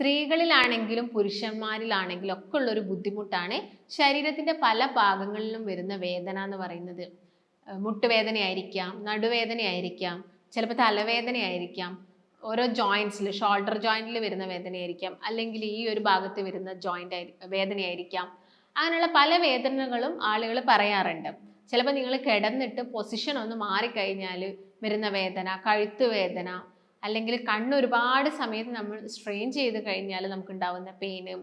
സ്ത്രീകളിലാണെങ്കിലും പുരുഷന്മാരിലാണെങ്കിലും ഒക്കെ ഉള്ള ഒരു ബുദ്ധിമുട്ടാണ് ശരീരത്തിന്റെ പല ഭാഗങ്ങളിലും വരുന്ന വേദന എന്ന് പറയുന്നത്. മുട്ടുവേദനയായിരിക്കാം നടുവേദനയായിരിക്കാം ചിലപ്പോൾ തലവേദനയായിരിക്കാം ഓരോ ജോയിൻസിൽ ഷോൾഡർ ജോയിന്റിൽ വരുന്ന വേദനയായിരിക്കാം അല്ലെങ്കിൽ ഈ ഒരു ഭാഗത്ത് വരുന്ന ജോയിന്റ് വേദനയായിരിക്കാം. അങ്ങനെയുള്ള പല വേദനകളും ആളുകൾ പറയാറുണ്ട്. ചിലപ്പോൾ നിങ്ങൾ കിടന്നിട്ട് പൊസിഷൻ ഒന്ന് മാറിക്കഴിഞ്ഞാൽ വരുന്ന വേദന കഴുത്ത് വേദന അല്ലെങ്കിൽ കണ്ണ് ഒരുപാട് സമയത്ത് നമ്മൾ സ്ട്രെയിൻ ചെയ്ത് കഴിഞ്ഞാൽ നമുക്ക് ഉണ്ടാവുന്ന പെയിന്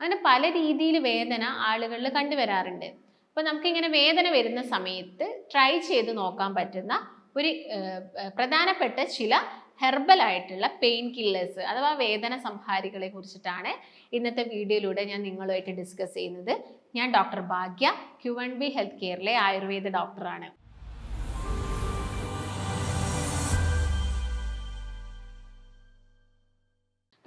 അങ്ങനെ പല രീതിയിൽ വേദന ആളുകളിൽ കണ്ടുവരാറുണ്ട്. അപ്പോൾ നമുക്കിങ്ങനെ വേദന വരുന്ന സമയത്ത് ട്രൈ ചെയ്ത് നോക്കാൻ പറ്റുന്ന ഒരു പ്രധാനപ്പെട്ട ചില ഹെർബൽ ആയിട്ടുള്ള പെയിൻ കില്ലേഴ്സ് അഥവാ വേദന സംഹാരികളെ കുറിച്ചിട്ടാണ് ഇന്നത്തെ വീഡിയോയിലൂടെ ഞാൻ നിങ്ങളുമായിട്ട് ഡിസ്കസ് ചെയ്യുന്നത്. ഞാൻ doctor Bhagya Q and B health കെയറിലെ Ayurveda ഡോക്ടറാണ്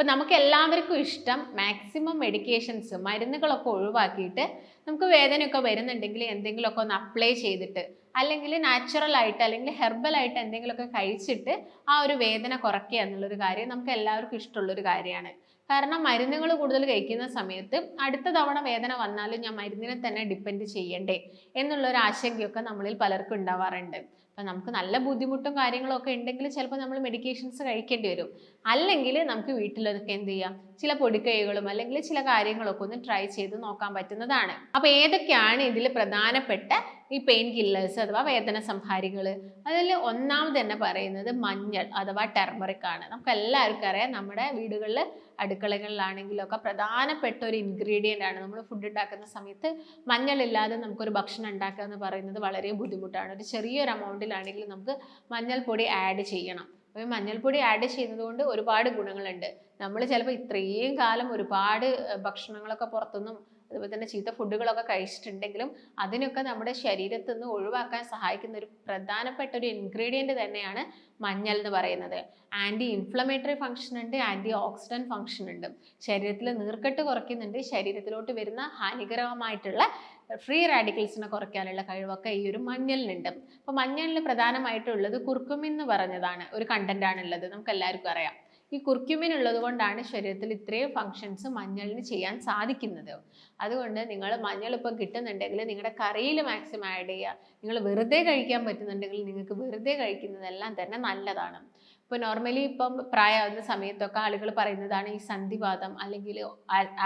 അപ്പം നമുക്ക് എല്ലാവർക്കും ഇഷ്ടം മാക്സിമം മെഡിക്കേഷൻസ് മരുന്നുകളൊക്കെ ഒഴിവാക്കിയിട്ട് നമുക്ക് വേദനയൊക്കെ വരുന്നുണ്ടെങ്കിൽ എന്തെങ്കിലുമൊക്കെ ഒന്ന് അപ്ലൈ ചെയ്തിട്ട് അല്ലെങ്കിൽ നാച്ചുറലായിട്ട് അല്ലെങ്കിൽ ഹെർബലായിട്ട് എന്തെങ്കിലുമൊക്കെ കഴിച്ചിട്ട് ആ ഒരു വേദന കുറയ്ക്കുക എന്നുള്ളൊരു കാര്യം നമുക്ക് എല്ലാവർക്കും ഇഷ്ടമുള്ളൊരു കാര്യമാണ്. കാരണം മരുന്നുകൾ കൂടുതൽ കഴിക്കുന്ന സമയത്ത് അടുത്ത തവണ വേദന വന്നാലും ഞാൻ മരുന്നിനെ തന്നെ ഡിപ്പെൻഡ് ചെയ്യണ്ടേ എന്നുള്ളൊരു ആശങ്കയൊക്കെ നമ്മളിൽ പലർക്കും ഉണ്ടാവാറുണ്ട്. അപ്പം നമുക്ക് നല്ല ബുദ്ധിമുട്ടും കാര്യങ്ങളും ഒക്കെ ഉണ്ടെങ്കിൽ ചിലപ്പോൾ നമ്മൾ മെഡിക്കേഷൻസ് കഴിക്കേണ്ടി വരും. അല്ലെങ്കിൽ നമുക്ക് വീട്ടിലൊക്കെ എന്ത് ചെയ്യാം? ചില പൊടിക്കൈകളും അല്ലെങ്കിൽ ചില കാര്യങ്ങളൊക്കെ ഒന്ന് ട്രൈ ചെയ്ത് നോക്കാൻ പറ്റുന്നതാണ്. അപ്പോൾ ഏതൊക്കെയാണ് ഇതിൽ പ്രധാനപ്പെട്ട ഈ പെയിൻ കില്ലേഴ്സ് അഥവാ വേദന സംഹാരികൾ അതിൽ ഒന്നാമത് തന്നെ പറയുന്നത് മഞ്ഞൾ അഥവാ ടെർമറിക് ആണ്. നമുക്ക് എല്ലാവർക്കും അറിയാം നമ്മുടെ വീടുകളിൽ അടുക്കളകളിലാണെങ്കിലും ഒക്കെ പ്രധാനപ്പെട്ട ഒരു ഇൻഗ്രീഡിയന്റ് ആണ്. നമ്മൾ ഫുഡ് ഉണ്ടാക്കുന്ന സമയത്ത് മഞ്ഞളില്ലാതെ നമുക്കൊരു ഭക്ഷണം ഉണ്ടാക്കുക എന്ന് പറയുന്നത് വളരെ ബുദ്ധിമുട്ടാണ്. ഒരു ചെറിയൊരു എമൗണ്ടിലാണെങ്കിലും നമുക്ക് മഞ്ഞൾപ്പൊടി ആഡ് ചെയ്യണം. അപ്പോൾ മഞ്ഞൾപ്പൊടി ആഡ് ചെയ്യുന്നത് കൊണ്ട് ഒരുപാട് ഗുണങ്ങളുണ്ട്. നമ്മൾ ചിലപ്പോൾ ഇത്രയും കാലം ഒരുപാട് ഭക്ഷണങ്ങളൊക്കെ പുറത്തുനിന്നും അതുപോലെ തന്നെ ചീത്ത ഫുഡുകളൊക്കെ കഴിച്ചിട്ടുണ്ടെങ്കിലും അതിനൊക്കെ നമ്മുടെ ശരീരത്തിൽ നിന്ന് ഒഴിവാക്കാൻ സഹായിക്കുന്ന ഒരു പ്രധാനപ്പെട്ട ഒരു ഇൻഗ്രീഡിയന്റ് തന്നെയാണ് മഞ്ഞൾ എന്ന് പറയുന്നത്. ആന്റി ഇൻഫ്ലമേറ്ററി ഫംഗ്ഷൻ ഉണ്ട് ആന്റി ഓക്സിഡന്റ് ഫംഗ്ഷൻ ഉണ്ട്. ശരീരത്തിൽ നീർക്കെട്ട് കുറയ്ക്കുന്നുണ്ട് ശരീരത്തിലോട്ട് വരുന്ന ഹാനികരമായിട്ടുള്ള ഫ്രീ റാഡിക്കൽസിനെ കുറയ്ക്കാനുള്ള കഴിവൊക്കെ ഈ ഒരു മഞ്ഞളിനുണ്ട്. അപ്പോൾ മഞ്ഞളിൽ പ്രധാനമായിട്ടുള്ളത് കുർക്കുമിൻ എന്ന് പറഞ്ഞതാണ് ഒരു കണ്ടന്റ് ആണുള്ളത്. നമുക്ക് എല്ലാവർക്കും അറിയാം. ഈ കുർക്യുമിൻ ഉള്ളത് കൊണ്ടാണ് ശരീരത്തിൽ ഇത്രയും ഫങ്ഷൻസ് മഞ്ഞളിന് ചെയ്യാൻ സാധിക്കുന്നത്. അതുകൊണ്ട് നിങ്ങൾ മഞ്ഞൾ ഇപ്പം കിട്ടുന്നുണ്ടെങ്കിൽ നിങ്ങളുടെ കറിയിൽ മാക്സിമം ആഡ് ചെയ്യുക. നിങ്ങൾ വെറുതെ കഴിക്കാൻ പറ്റുന്നുണ്ടെങ്കിൽ നിങ്ങൾക്ക് വെറുതെ കഴിക്കുന്നതെല്ലാം തന്നെ നല്ലതാണ്. ഇപ്പോൾ നോർമലി ഇപ്പം പ്രായമാകുന്ന സമയത്തൊക്കെ ആളുകൾ പറയുന്നതാണ് ഈ സന്ധിവാദം അല്ലെങ്കിൽ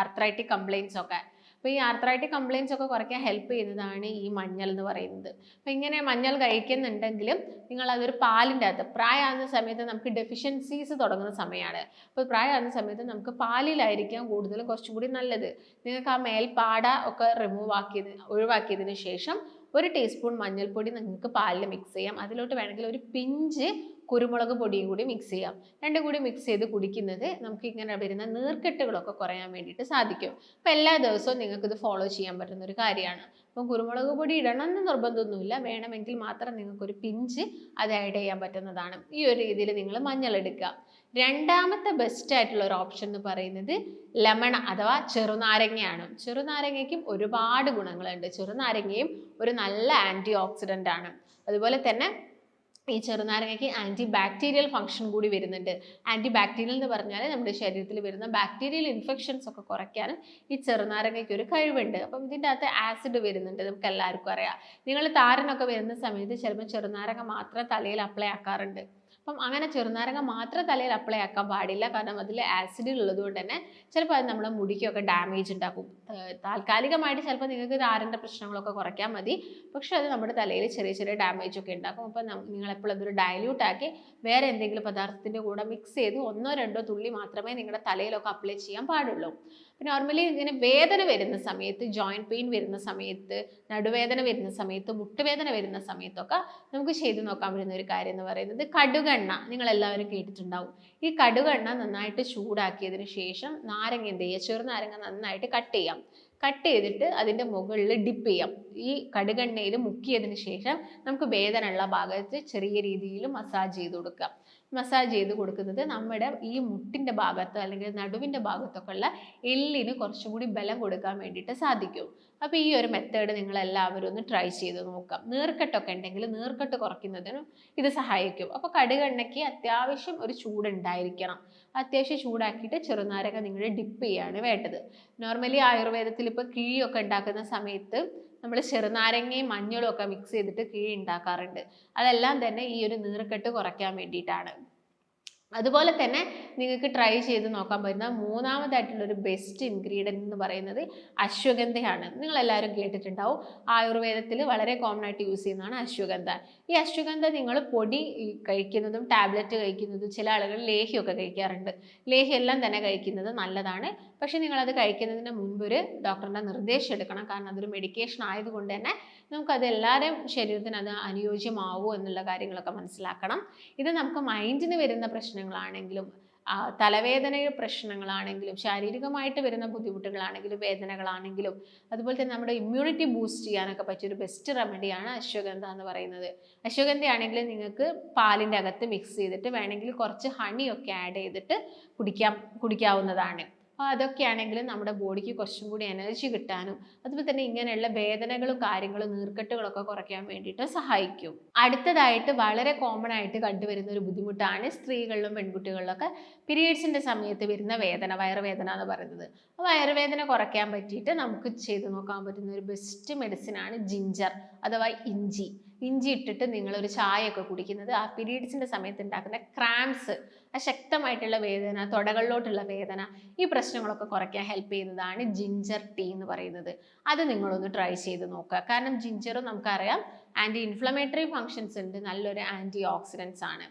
ആർത്രൈറ്റിക് കംപ്ലയിൻസ് ഒക്കെ. അപ്പോൾ ഈ ആർത്രൈറ്റിക് കംപ്ലയിൻസ് ഒക്കെ കുറയ്ക്കാൻ ഹെൽപ്പ് ചെയ്യുന്നതാണ് ഈ മഞ്ഞൾ എന്ന് പറയുന്നത്. അപ്പോൾ ഇങ്ങനെ മഞ്ഞൾ കഴിക്കുന്നുണ്ടെങ്കിലും നിങ്ങൾ അതൊരു പാലിന്റെ അകത്ത് പ്രായമാകുന്ന സമയത്ത് നമുക്ക് ഡെഫിഷ്യൻസീസ് തുടങ്ങുന്ന സമയമാണ്. അപ്പോൾ പ്രായമാകുന്ന സമയത്ത് നമുക്ക് പാലിലായിരിക്കാം കൂടുതലും കുറച്ചും കൂടി നല്ലത്. നിങ്ങൾക്ക് ആ മേൽപ്പാട ഒക്കെ റിമൂവ് ആക്കിയത് ഒഴിവാക്കിയതിന് ശേഷം ഒരു ടീസ്പൂൺ മഞ്ഞൾപ്പൊടി നിങ്ങൾക്ക് പാലിൽ മിക്സ് ചെയ്യാം. അതിലോട്ട് വേണമെങ്കിൽ ഒരു പിഞ്ച് കുരുമുളക് പൊടിയും കൂടി മിക്സ് ചെയ്യാം. രണ്ടും കൂടി മിക്സ് ചെയ്ത് കുടിക്കുന്നത് നമുക്ക് ഇങ്ങനെ വരുന്ന നീർക്കെട്ടുകളൊക്കെ കുറയാൻ വേണ്ടിയിട്ട് സാധിക്കും. അപ്പോൾ എല്ലാ ദിവസവും നിങ്ങൾക്ക് ഇത് ഫോളോ ചെയ്യാൻ പറ്റുന്ന ഒരു കാര്യമാണ്. അപ്പം കുരുമുളക് പൊടി ഇടണം എന്ന് നിർബന്ധമൊന്നുമില്ല. വേണമെങ്കിൽ മാത്രം നിങ്ങൾക്കൊരു പിഞ്ച് അത് ആഡ് ചെയ്യാൻ പറ്റുന്നതാണ്. ഈ ഒരു രീതിയിൽ നിങ്ങൾ മഞ്ഞൾ എടുക്കുക. രണ്ടാമത്തെ ബെസ്റ്റ് ആയിട്ടുള്ള ഒരു ഓപ്ഷൻ എന്ന് പറയുന്നത് ലെമൺ അഥവാ ചെറുനാരങ്ങയാണ്. ചെറുനാരങ്ങയ്ക്കും ഒരുപാട് ഗുണങ്ങളുണ്ട്. ചെറുനാരങ്ങയും ഒരു നല്ല ആന്റി ഓക്സിഡന്റ് ആണ്. അതുപോലെ തന്നെ ഈ ചെറുനാരങ്ങയ്ക്ക് ആന്റി ബാക്ടീരിയൽ ഫംഗ്ഷൻ കൂടി വരുന്നുണ്ട്. ആന്റി ബാക്ടീരിയൽ എന്ന് പറഞ്ഞാൽ നമ്മുടെ ശരീരത്തിൽ വരുന്ന ബാക്ടീരിയൽ ഇൻഫെക്ഷൻസ് ഒക്കെ കുറയ്ക്കാനും ഈ ചെറുനാരങ്ങയ്ക്ക് ഒരു കഴിവുണ്ട്. അപ്പം ഇതിന്റെ അകത്ത് ആസിഡ് വരുന്നുണ്ട്. നമുക്ക് എല്ലാവർക്കും അറിയാം. നിങ്ങൾ താരനൊക്കെ വരുന്ന സമയത്ത് ചിലപ്പോൾ ചെറുനാരങ്ങ മാത്രം തലയിൽ അപ്ലൈ ആക്കാറുണ്ട്. അപ്പം അങ്ങനെ ചെറുനാരങ്ങ മാത്രം തലയിൽ അപ്ലൈ ആക്കാൻ പാടില്ല. കാരണം അതിൽ ആസിഡിൽ ഉള്ളത് കൊണ്ട് തന്നെ ചിലപ്പോൾ അത് നമ്മുടെ മുടിക്കൊക്കെ ഡാമേജ് ഉണ്ടാക്കും. താൽക്കാലികമായിട്ട് ചിലപ്പോൾ നിങ്ങൾക്ക് താരന്റെ പ്രശ്നങ്ങളൊക്കെ കുറയ്ക്കാൻ മതി. പക്ഷെ അത് നമ്മുടെ തലയിൽ ചെറിയ ചെറിയ ഡാമേജ് ഒക്കെ ഉണ്ടാക്കും. അപ്പം നിങ്ങൾ എപ്പോഴും അതൊരു ഡയല്യൂട്ട് ആക്കി വേറെ എന്തെങ്കിലും പദാർത്ഥത്തിന്റെ കൂടെ മിക്സ് ചെയ്ത് ഒന്നോ രണ്ടോ തുള്ളി മാത്രമേ നിങ്ങളുടെ തലയിലൊക്കെ അപ്ലൈ ചെയ്യാൻ പാടുള്ളൂ. പിന്നെ നോർമലി ഇങ്ങനെ വേദന വരുന്ന സമയത്ത് ജോയിന്റ് പെയിൻ വരുന്ന സമയത്ത് നടുവേദന വരുന്ന സമയത്ത് മുട്ടുവേദന വരുന്ന സമയത്തൊക്കെ നമുക്ക് ചെയ്തു നോക്കാൻ പറ്റുന്ന ഒരു കാര്യം എന്ന് പറയുന്നത് കടുകെണ്ണ. നിങ്ങൾ എല്ലാവരും കേട്ടിട്ടുണ്ടാവും. ഈ കടുകെണ്ണ നന്നായിട്ട് ചൂടാക്കിയതിന് ശേഷം നാരങ്ങ എന്ത് ചെയ്യുക ചെറുനാരങ്ങ നന്നായിട്ട് കട്ട് ചെയ്യാം. കട്ട് ചെയ്തിട്ട് അതിന്റെ മുകളിൽ ഡിപ്പ് ചെയ്യാം. ഈ കടുകെണ്ണയിൽ മുക്കിയതിന് ശേഷം നമുക്ക് വേദനയുള്ള ഭാഗത്ത് ചെറിയ രീതിയിൽ മസാജ് ചെയ്ത് കൊടുക്കാം. മസാജ് ചെയ്ത് കൊടുക്കുന്നത് നമ്മുടെ ഈ മുട്ടിന്റെ ഭാഗത്തോ അല്ലെങ്കിൽ നടുവിന്റെ ഭാഗത്തൊക്കെ ഉള്ള എല്ലിന് കുറച്ചും കൂടി ബലം കൊടുക്കാൻ വേണ്ടിയിട്ട് സാധിക്കും. അപ്പോൾ ഈ ഒരു മെത്തേഡ് നിങ്ങൾ എല്ലാവരും ഒന്ന് ട്രൈ ചെയ്ത് നോക്കാം. നീർക്കെട്ടൊക്കെ ഉണ്ടെങ്കിൽ നീർക്കെട്ട് കുറയ്ക്കുന്നതിനും ഇത് സഹായിക്കും. അപ്പോൾ കടുകെണ്ണയ്ക്ക് അത്യാവശ്യം ഒരു ചൂടുണ്ടായിരിക്കണം. അത്യാവശ്യം ചൂടാക്കിയിട്ട് ചെറുനാരൊക്കെ നിങ്ങൾ ഡിപ്പ് ചെയ്യാണ് വേണ്ടത്. നോർമലി ആയുർവേദത്തിൽ ഇപ്പോൾ കിഴിയൊക്കെ ഉണ്ടാക്കുന്ന സമയത്ത് നമ്മൾ ചെറുനാരങ്ങയും മഞ്ഞളും ഒക്കെ മിക്സ് ചെയ്തിട്ട് കിഴി ഉണ്ടാക്കാറുണ്ട്. അതെല്ലാം തന്നെ ഈ ഒരു നീർക്കെട്ട് കുറയ്ക്കാൻ വേണ്ടിയിട്ടാണ്. അതുപോലെ തന്നെ നിങ്ങൾക്ക് ട്രൈ ചെയ്ത് നോക്കാൻ പറ്റുന്ന മൂന്നാമതായിട്ടുള്ള ഒരു ബെസ്റ്റ് ഇൻഗ്രീഡിയന്റ് എന്ന് പറയുന്നത് അശ്വഗന്ധയാണ്. നിങ്ങളെല്ലാവരും കേട്ടിട്ടുണ്ടാവും. ആയുർവേദത്തിൽ വളരെ കോമൺ ആയിട്ട് യൂസ് ചെയ്യുന്നതാണ് അശ്വഗന്ധ. ഈ അശ്വഗന്ധ നിങ്ങൾ പൊടി കഴിക്കുന്നതും ടാബ്ലറ്റ് കഴിക്കുന്നതും ചില ആളുകൾ ലേഹ്യമൊക്കെ കഴിക്കാറുണ്ട്. ലേഹ്യെല്ലാം തന്നെ കഴിക്കുന്നത് നല്ലതാണ്. പക്ഷേ നിങ്ങളത് കഴിക്കുന്നതിന് മുൻപ് ഒരു ഡോക്ടറിന്റെ നിർദ്ദേശം എടുക്കണം. കാരണം അതൊരു മെഡിക്കേഷൻ ആയതുകൊണ്ട് തന്നെ നമുക്കത് എല്ലാവരുടെയും ശരീരത്തിന് അത് അനുയോജ്യമാവോ എന്നുള്ള കാര്യങ്ങളൊക്കെ മനസ്സിലാക്കണം. ഇത് നമുക്ക് മൈൻഡിന് വരുന്ന പ്രശ്നങ്ങളാണെങ്കിലും തലവേദനയുടെ പ്രശ്നങ്ങളാണെങ്കിലും ശാരീരികമായിട്ട് വരുന്ന ബുദ്ധിമുട്ടുകളാണെങ്കിലും വേദനകളാണെങ്കിലും അതുപോലെ തന്നെ നമ്മുടെ ഇമ്മ്യൂണിറ്റി ബൂസ്റ്റ് ചെയ്യാനൊക്കെ പറ്റിയൊരു ബെസ്റ്റ് റെമഡിയാണ് അശ്വഗന്ധ എന്ന് പറയുന്നത്. അശ്വഗന്ധയാണെങ്കിൽ നിങ്ങൾക്ക് പാലിന്റെ അകത്ത് മിക്സ് ചെയ്തിട്ട് വേണമെങ്കിൽ കുറച്ച് ഹണിയൊക്കെ ആഡ് ചെയ്തിട്ട് കുടിക്കാം കുടിക്കാവുന്നതാണ്. അപ്പോൾ അതൊക്കെയാണെങ്കിൽ നമ്മുടെ ബോഡിക്ക് കുറച്ചും കൂടി എനർജി കിട്ടാനും അതുപോലെ തന്നെ ഇങ്ങനെയുള്ള വേദനകളും കാര്യങ്ങളും നീർക്കെട്ടുകളൊക്കെ കുറയ്ക്കാൻ വേണ്ടിയിട്ട് സഹായിക്കും. അടുത്തതായിട്ട് വളരെ കോമൺ ആയിട്ട് കണ്ടുവരുന്ന ഒരു ബുദ്ധിമുട്ടാണ് സ്ത്രീകളിലും പെൺകുട്ടികളിലൊക്കെ പീരീഡ്സിന്റെ സമയത്ത് വരുന്ന വേദന വയറുവേദന എന്ന് പറയുന്നത്. വയറുവേദന കുറയ്ക്കാൻ പറ്റിയിട്ട് നമുക്ക് ചെയ്ത് നോക്കാൻ പറ്റുന്ന ഒരു ബെസ്റ്റ് മെഡിസിൻ ആണ് ജിഞ്ചർ അഥവാ ഇഞ്ചി. ഇഞ്ചി ഇട്ടിട്ട് നിങ്ങളൊരു ചായയൊക്കെ കുടിക്കുന്നത് ആ പീരീഡ്സിന്റെ സമയത്ത് ഉണ്ടാക്കുന്ന ക്രാംസ് ആ ശക്തമായിട്ടുള്ള വേദന തുടകളിലോട്ടുള്ള വേദന ഈ പ്രശ്നങ്ങളൊക്കെ കുറയ്ക്കാൻ ഹെൽപ്പ് ചെയ്യുന്നതാണ് ജിഞ്ചർ ടീ എന്ന് പറയുന്നത്. അത് നിങ്ങളൊന്ന് ട്രൈ ചെയ്ത് നോക്കുക. കാരണം ജിഞ്ചറും നമുക്കറിയാം ആന്റി ഇൻഫ്ലമേറ്ററി ഫങ്ഷൻസ് ഉണ്ട്. നല്ലൊരു ആന്റി ഓക്സിഡൻസ് ആണ്.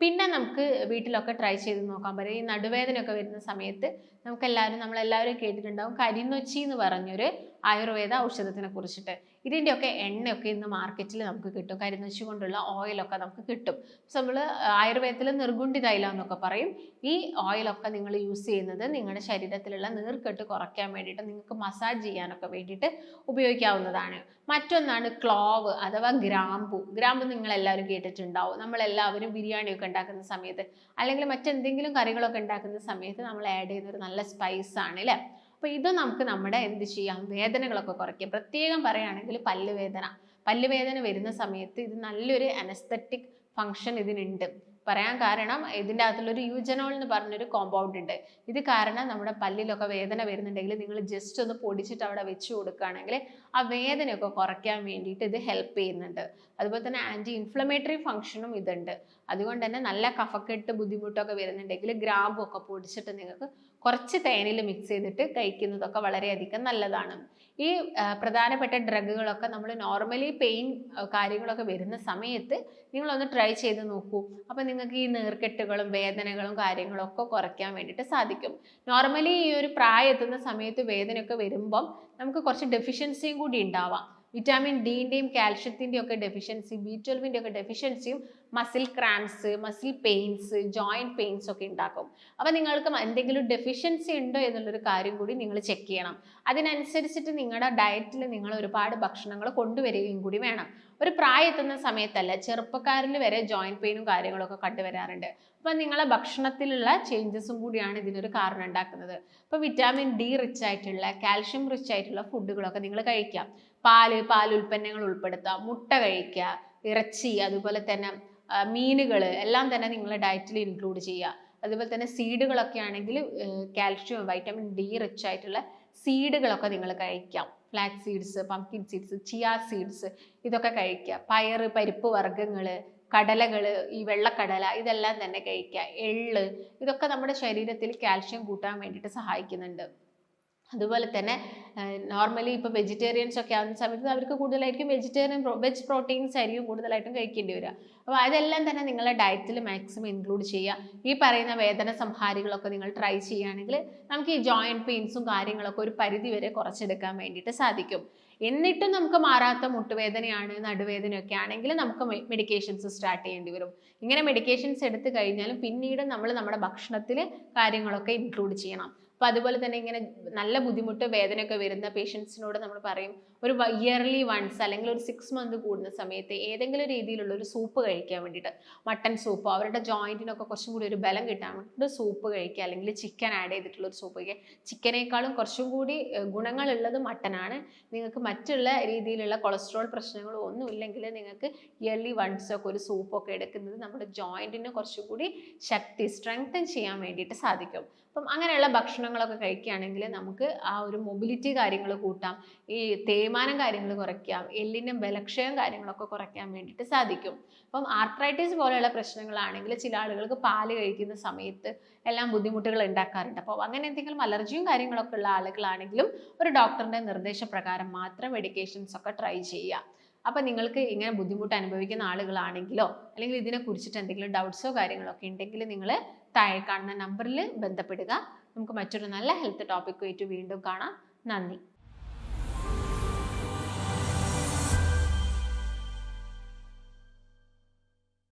പിന്നെ നമുക്ക് വീട്ടിലൊക്കെ ട്രൈ ചെയ്ത് നോക്കാൻ പറ്റും. ഈ നടുവേദനയൊക്കെ വരുന്ന സമയത്ത് നമുക്കെല്ലാവരും നമ്മളെല്ലാവരും കേട്ടിട്ടുണ്ടാവും കരിനൊച്ചി എന്ന് പറഞ്ഞൊരു ആയുർവേദ ഔഷധത്തിനെ കുറിച്ചിട്ട്. ഇതിന്റെയൊക്കെ എണ്ണയൊക്കെ ഇന്ന് മാർക്കറ്റിൽ നമുക്ക് കിട്ടും. കരിനശി കൊണ്ടുള്ള ഓയിലൊക്കെ നമുക്ക് കിട്ടും. നമ്മൾ ആയുർവേദത്തിൽ നിർഗുണ്ടി തൈലം എന്നൊക്കെ പറയും. ഈ ഓയിലൊക്കെ നിങ്ങൾ യൂസ് ചെയ്യുന്നത് നിങ്ങളുടെ ശരീരത്തിലുള്ള നീർക്കെട്ട് കുറയ്ക്കാൻ വേണ്ടിയിട്ട് നിങ്ങൾക്ക് മസാജ് ചെയ്യാനൊക്കെ വേണ്ടിയിട്ട് ഉപയോഗിക്കാവുന്നതാണ്. മറ്റൊന്നാണ് ക്ലോവ് അഥവാ ഗ്രാമ്പു. ഗ്രാമ്പു നിങ്ങൾ എല്ലാവരും കേട്ടിട്ടുണ്ടാവും. നമ്മളെല്ലാവരും ബിരിയാണിയൊക്കെ ഉണ്ടാക്കുന്ന സമയത്ത് അല്ലെങ്കിൽ മറ്റെന്തെങ്കിലും കറികളൊക്കെ ഉണ്ടാക്കുന്ന സമയത്ത് നമ്മൾ ആഡ് ചെയ്യുന്ന ഒരു നല്ല സ്പൈസാണ് അല്ലേ? അപ്പോൾ ഇത് നമുക്ക് നമ്മുടെ എന്ത് ചെയ്യാം? വേദനകളൊക്കെ കുറയ്ക്കാം. പ്രത്യേകം പറയുകയാണെങ്കിൽ പല്ലുവേദന. പല്ലുവേദന വരുന്ന സമയത്ത് ഇത് നല്ലൊരു അനസ്തറ്റിക് ഫങ്ഷൻ ഇതിനുണ്ട്. പറയാൻ കാരണം ഇതിന്റെ അകത്തുള്ളൊരു യൂജനോൾ എന്ന് പറഞ്ഞൊരു കോമ്പൗണ്ട് ഉണ്ട്. ഇത് കാരണം നമ്മുടെ പല്ലിലൊക്കെ വേദന വരുന്നുണ്ടെങ്കിൽ നിങ്ങൾ ജസ്റ്റ് ഒന്ന് പൊടിച്ചിട്ട് അവിടെ വെച്ച് കൊടുക്കുകയാണെങ്കിൽ ആ വേദനയൊക്കെ കുറയ്ക്കാൻ വേണ്ടിയിട്ട് ഇത് ഹെൽപ്പ് ചെയ്യുന്നുണ്ട്. അതുപോലെ തന്നെ ആന്റി ഇൻഫ്ലമേറ്ററി ഫങ്ഷനും ഇതുണ്ട്. അതുകൊണ്ട് തന്നെ നല്ല കഫക്കെട്ട് ബുദ്ധിമുട്ടൊക്കെ വരുന്നുണ്ടെങ്കിൽ ഗ്രാമ്പും ഒക്കെ പൊടിച്ചിട്ട് നിങ്ങൾക്ക് കുറച്ച് തേനിൽ മിക്സ് ചെയ്തിട്ട് കഴിക്കുന്നതൊക്കെ വളരെയധികം നല്ലതാണ്. ഈ പ്രധാനപ്പെട്ട ഡ്രഗുകളൊക്കെ നമ്മൾ നോർമലി പെയിൻ കാര്യങ്ങളൊക്കെ വരുന്ന സമയത്ത് നിങ്ങളൊന്ന് ട്രൈ ചെയ്ത് നോക്കൂ. അപ്പോൾ നിങ്ങൾക്ക് ഈ നീർക്കെട്ടുകളും വേദനകളും കാര്യങ്ങളും ഒക്കെ കുറയ്ക്കാൻ വേണ്ടിയിട്ട് സാധിക്കും. നോർമലി ഈ ഒരു പ്രായം എത്തുന്ന സമയത്ത് വേദനയൊക്കെ വരുമ്പം നമുക്ക് കുറച്ച് ഡെഫിഷ്യൻസിയും കൂടി ഉണ്ടാവാം. വിറ്റാമിൻ ഡിന്റെയും കാൽഷ്യത്തിന്റെയും ഒക്കെ ഡെഫിഷ്യൻസി ബി ട്വൽവിന്റെ ഒക്കെ ഡെഫിഷ്യൻസിയും muscle cramps muscle pains joint pains ഒക്കെ ഉണ്ടാക്കും. അപ്പോൾ നിങ്ങൾക്ക് എന്തെങ്കിലും ഡെഫിഷ്യൻസി ഉണ്ടോ എന്നുള്ളൊരു കാര്യം കൂടി നിങ്ങൾ ചെക്ക് ചെയ്യണം. അതിനനുസരിച്ചിട്ട് നിങ്ങളുടെ ഡയറ്റിൽ നിങ്ങൾ ഒരുപാട് ഭക്ഷണങ്ങൾ കൊണ്ടുവരികയും കൂടി വേണം. ഒരു പ്രായം എത്തുന്ന സമയത്തല്ല ചെറുപ്പക്കാരിൽ വരെ ജോയിന്റ് പെയിനും കാര്യങ്ങളൊക്കെ കണ്ടുവരാറുണ്ട്. അപ്പം നിങ്ങളെ ഭക്ഷണത്തിലുള്ള ചേഞ്ചസും കൂടിയാണ് ഇതിനൊരു കാരണം ഉണ്ടാക്കുന്നത്. അപ്പോൾ വിറ്റാമിൻ ഡി റിച്ച് ആയിട്ടുള്ള കാൽഷ്യം റിച്ച് ആയിട്ടുള്ള ഫുഡുകളൊക്കെ നിങ്ങൾ കഴിക്കാം. പാൽ പാൽ ഉൽപ്പന്നങ്ങൾ ഉൾപ്പെടുത്താം. മുട്ട കഴിക്കുക ഇറച്ചി അതുപോലെ തന്നെ മീനുകൾ എല്ലാം തന്നെ നിങ്ങളുടെ ഡയറ്റിൽ ഇൻക്ലൂഡ് ചെയ്യുക. അതുപോലെ തന്നെ സീഡുകളൊക്കെ ആണെങ്കിൽ കാൽഷ്യം വൈറ്റമിൻ ഡി റിച്ച് ആയിട്ടുള്ള സീഡുകളൊക്കെ നിങ്ങൾ കഴിക്കാം. Flax seeds pumpkin seeds chia seeds ഇതൊക്കെ കഴിക്കുക. പയർ പരിപ്പ് വർഗങ്ങൾ കടലകൾ ഈ വെള്ളക്കടല ഇതെല്ലാം തന്നെ കഴിക്കുക. എള്ള് ഇതൊക്കെ നമ്മുടെ ശരീരത്തിൽ കാൽഷ്യം കൂട്ടാൻ വേണ്ടിയിട്ട് സഹായിക്കുന്നുണ്ട്. അതുപോലെ തന്നെ നോർമലി ഇപ്പോൾ വെജിറ്റേറിയൻസ് ഒക്കെ ആവുന്ന സമയത്ത് അവർക്ക് കൂടുതലായിരിക്കും വെജിറ്റേറിയൻ വെജ് പ്രോട്ടീൻസ് ആയിരിക്കും കൂടുതലായിട്ടും കഴിക്കേണ്ടി വരിക. അപ്പോൾ അതെല്ലാം തന്നെ നിങ്ങളുടെ ഡയറ്റിൽ മാക്സിമം ഇൻക്ലൂഡ് ചെയ്യുക. ഈ പറയുന്ന വേദന സംഹാരികളൊക്കെ നിങ്ങൾ ട്രൈ ചെയ്യുകയാണെങ്കിൽ നമുക്ക് ഈ ജോയിന്റ് പെയിൻസും കാര്യങ്ങളൊക്കെ ഒരു പരിധി വരെ കുറച്ചെടുക്കാൻ വേണ്ടിയിട്ട് സാധിക്കും. എന്നിട്ടും നമുക്ക് മാറാത്ത മുട്ടുവേദനയാണ് നടുവേദനയൊക്കെ ആണെങ്കിൽ നമുക്ക് മെഡിക്കേഷൻസ് സ്റ്റാർട്ട് ചെയ്യേണ്ടി വരും. ഇങ്ങനെ മെഡിക്കേഷൻസ് എടുത്തു കഴിഞ്ഞാലും പിന്നീട് നമ്മൾ നമ്മുടെ ഭക്ഷണത്തിൽ കാര്യങ്ങളൊക്കെ ഇൻക്ലൂഡ് ചെയ്യണം. അപ്പോൾ അതുപോലെ തന്നെ ഇങ്ങനെ നല്ല ബുദ്ധിമുട്ട് വേദനയൊക്കെ വരുന്ന പേഷ്യൻസിനോട് നമ്മൾ പറയും ഒരു ഇയർലി വൺസ് അല്ലെങ്കിൽ ഒരു സിക്സ് മന്ത് കൂടുന്ന സമയത്ത് ഏതെങ്കിലും രീതിയിലുള്ള ഒരു സൂപ്പ് കഴിക്കാൻ വേണ്ടിയിട്ട് മട്ടൻ സൂപ്പ് അവരുടെ ജോയിന്റിനൊക്കെ കുറച്ചും കൂടി ഒരു ബലം കിട്ടാൻ വേണ്ടിയിട്ട് സൂപ്പ് കഴിക്കുക. അല്ലെങ്കിൽ ചിക്കൻ ആഡ് ചെയ്തിട്ടുള്ള ഒരു സൂപ്പ് കഴിക്കുക. ചിക്കനേക്കാളും കുറച്ചും കൂടി ഗുണങ്ങളുള്ളത് മട്ടനാണ് നിങ്ങൾക്ക് മറ്റുള്ള രീതിയിലുള്ള കൊളസ്ട്രോൾ പ്രശ്നങ്ങളോ ഒന്നും ഇല്ലെങ്കിൽ നിങ്ങൾക്ക് ഇയർലി വൺസ് ഒക്കെ ഒരു സൂപ്പൊക്കെ എടുക്കുന്നത് നമ്മുടെ ജോയിന്റിന് കുറച്ചും കൂടി ശക്തി സ്ട്രെങ്തൻ ചെയ്യാൻ വേണ്ടിയിട്ട് സാധിക്കും. അപ്പം അങ്ങനെയുള്ള ഭക്ഷണങ്ങളൊക്കെ കഴിക്കുകയാണെങ്കിൽ നമുക്ക് ആ ഒരു മൊബിലിറ്റി കാര്യങ്ങൾ കൂട്ടാം. ഈ തേയ്മാനം കാര്യങ്ങൾ കുറയ്ക്കാം എല്ലിന്റെ ബലക്ഷയം കാര്യങ്ങളൊക്കെ കുറയ്ക്കാൻ വേണ്ടിയിട്ട് സാധിക്കും. അപ്പം ആർത്രൈറ്റിസ് പോലെയുള്ള പ്രശ്നങ്ങളാണെങ്കിൽ ചില ആളുകൾക്ക് പാൽ കഴിക്കുന്ന സമയത്ത് എല്ലാം ബുദ്ധിമുട്ടുകൾ ഉണ്ടാക്കാറുണ്ട്. അപ്പോൾ അങ്ങനെ എന്തെങ്കിലും അലർജിയും കാര്യങ്ങളൊക്കെ ഉള്ള ആളുകളാണെങ്കിലും ഒരു ഡോക്ടറിന്റെ നിർദ്ദേശപ്രകാരം മാത്രം മെഡിക്കേഷൻസ് ഒക്കെ ട്രൈ ചെയ്യുക. അപ്പം നിങ്ങൾക്ക് ഇങ്ങനെ ബുദ്ധിമുട്ട് അനുഭവിക്കുന്ന ആളുകളാണെങ്കിലോ അല്ലെങ്കിൽ ഇതിനെ കുറിച്ചിട്ട് എന്തെങ്കിലും ഡൗട്ട്സോ കാര്യങ്ങളൊക്കെ ഉണ്ടെങ്കിൽ നിങ്ങൾ താഴെ കാണുന്ന നമ്പറിൽ ബന്ധപ്പെടുക. നമുക്ക് മറ്റൊരു നല്ല ഹെൽത്ത് ടോപ്പിക്കുമായിട്ട് വീണ്ടും കാണാം. നന്ദി.